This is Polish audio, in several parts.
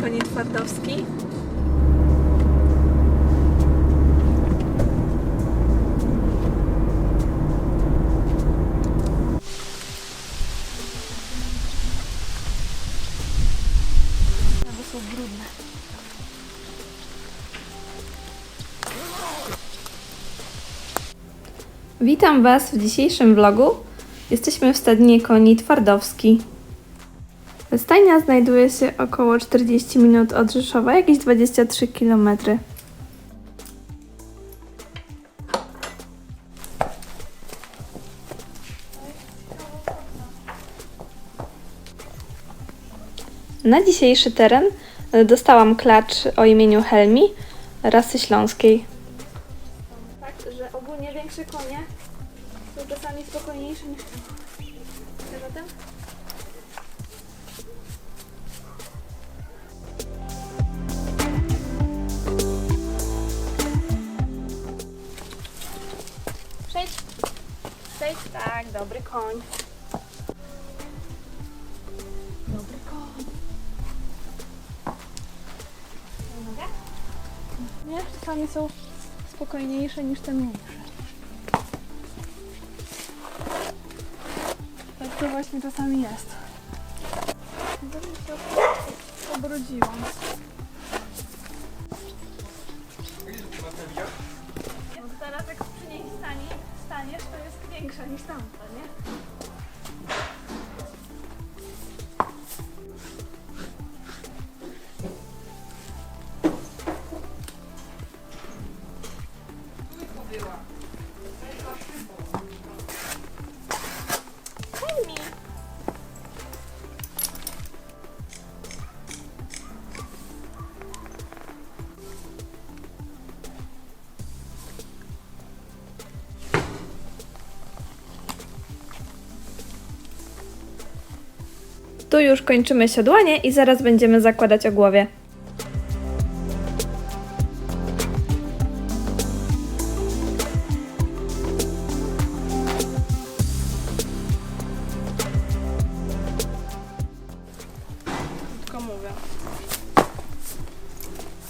Koni Twardowski. Brudne. Witam Was w dzisiejszym vlogu. Jesteśmy w stadninie koni Twardowski. Stajnia znajduje się około 40 minut od Rzeszowa, jakieś 23 km. Na dzisiejszy teren dostałam klacz o imieniu Helmi, rasy śląskiej. Tak, że ogólnie większe konie są czasami spokojniejsze niż Wiesz o Przejdź, tak, dobry koń. Dobry koń. Nie, czasami są spokojniejsze niż te mniejsze. Tak to właśnie czasami jest. Dobrze się obrodziłam. Teraz jak przy niej stanie, staniesz, to jest większa niż tamta, nie? Tu już kończymy siodłanie i zaraz będziemy zakładać ogłowie. Tylko mówię.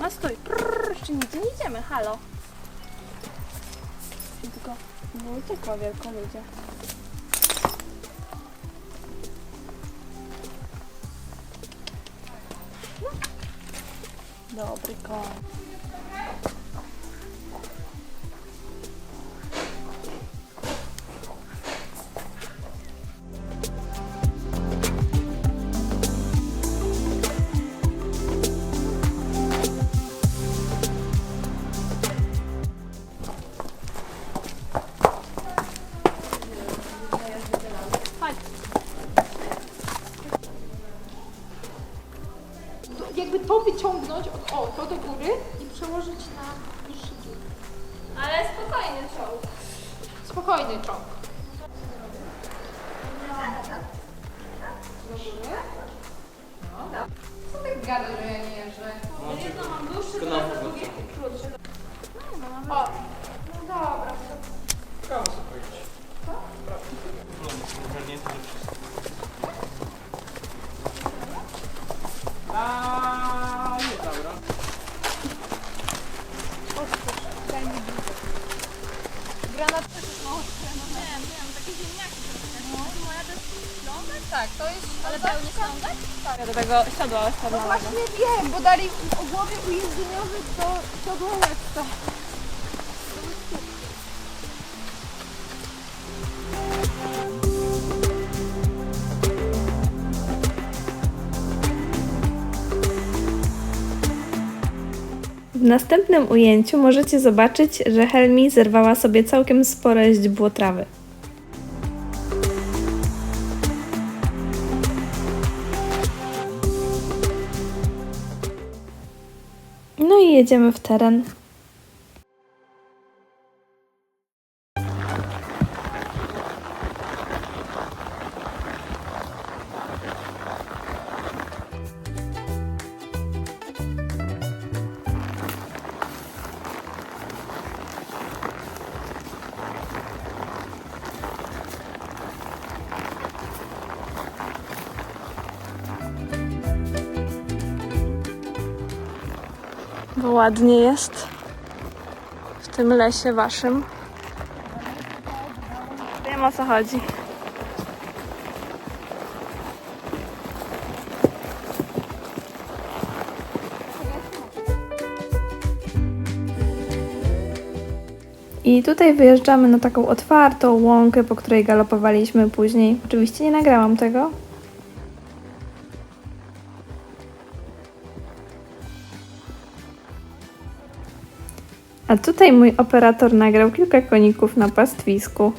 No stój. Prrr, nie idziemy, halo. I Tylko bo uciekła ludzie. No. Dobry jakby to wyciągnąć od o, to do góry i przełożyć na niższy dół. Ale spokojnie, czołg. Spokojny czołg. Do góry. No. Co ty gadasz, że ja nie jeżdżę? Jedno mam dłuższe, drugie na drugie krótsze. No, no, mamy... O, no dobra. Prawo sobie pojedź. No, ogarnięte do wszystko. Tak, to jest... Ale pełny ślądek? Tak. Ja do tego siodła No właśnie wiem, bo dali o głowie ujezdzeniowy to siodło lekko. W następnym ujęciu możecie zobaczyć, że Helmi zerwała sobie całkiem spore źdźbło trawy. Jedziemy w teren. Bo ładnie jest w tym lesie waszym. Wiem o co chodzi. I tutaj wyjeżdżamy na taką otwartą łąkę, po której galopowaliśmy później. Oczywiście nie nagrałam tego. A tutaj mój operator nagrał kilka koników na pastwisku.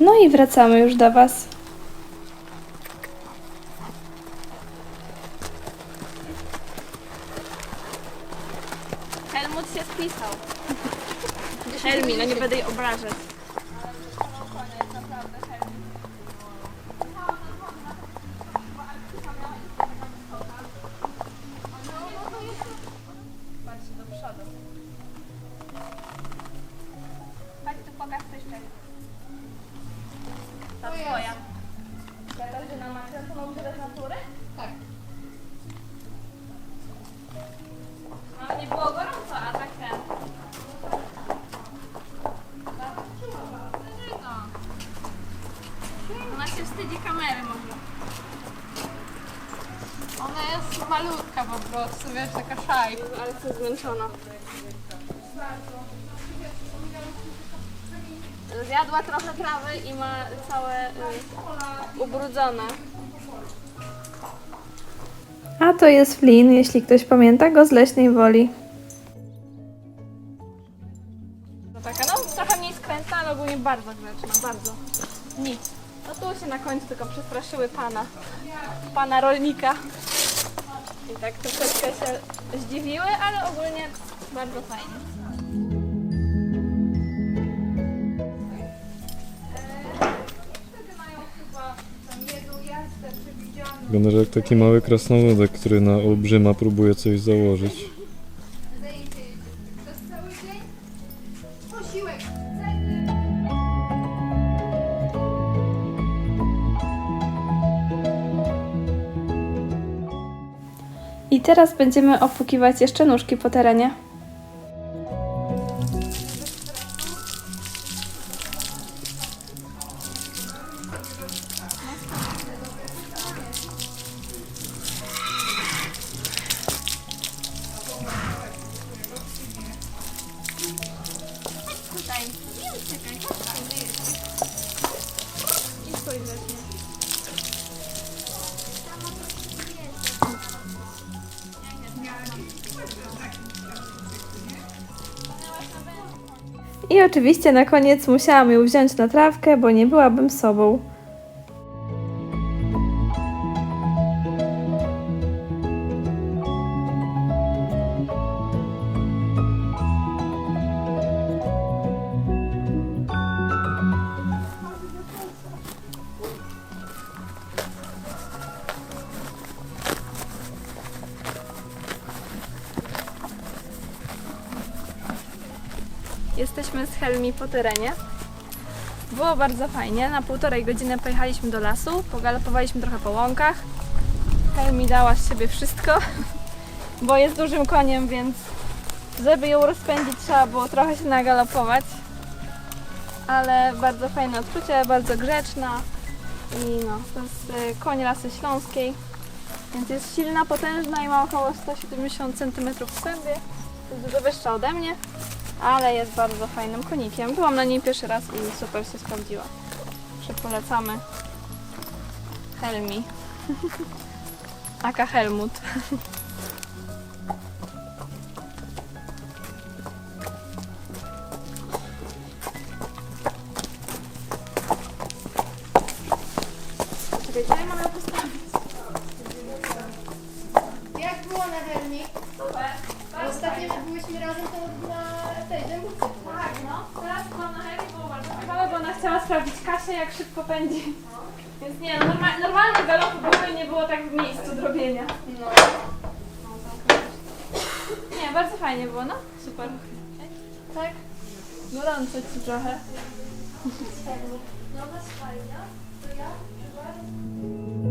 No i wracamy już do Was. Helmut się spisał. Helmi, no nie będę jej obrażać. Malutka po prostu, wiesz, taka szajka. Ale co zmęczona. Zjadła trochę trawy i ma całe y, ubrudzone. A to jest Flynn, jeśli ktoś pamięta go z leśnej woli. No taka, no trochę mniej skrętna, ale ogólnie bardzo grzeczna, bardzo. Nic. No tu się na końcu tylko przestraszyły pana, pana rolnika. I tak troszeczkę się zdziwiły, ale ogólnie bardzo fajnie. Wygląda jak taki mały krasnoludek, który na olbrzyma próbuje coś założyć. I teraz będziemy opłukiwać jeszcze nóżki po terenie. I oczywiście na koniec musiałam ją wziąć na trawkę, bo nie byłabym sobą. Jesteśmy z Helmi po terenie. Było bardzo fajnie. Na półtorej godziny pojechaliśmy do lasu, pogalopowaliśmy trochę po łąkach. Helmi dała z siebie wszystko, bo jest dużym koniem, więc żeby ją rozpędzić trzeba było trochę się nagalopować. Ale bardzo fajne odczucie, bardzo grzeczna. I no, to jest y, koń rasy śląskiej, więc jest silna, potężna i ma około 170 cm w sobie. Jest dużo wyższa ode mnie ale jest bardzo fajnym konikiem. Byłam na niej pierwszy raz i super się sprawdziła. Polecamy Helmi. Aka Helmut. Sprawdzić Kasię, jak szybko pędzi. Więc nie, no, norma- normalne galopy były i nie było tak w miejscu drobienia. No. Nie, bardzo fajnie było, no. Super. Tak? Gorąco ci trochę. No, bez. To ja?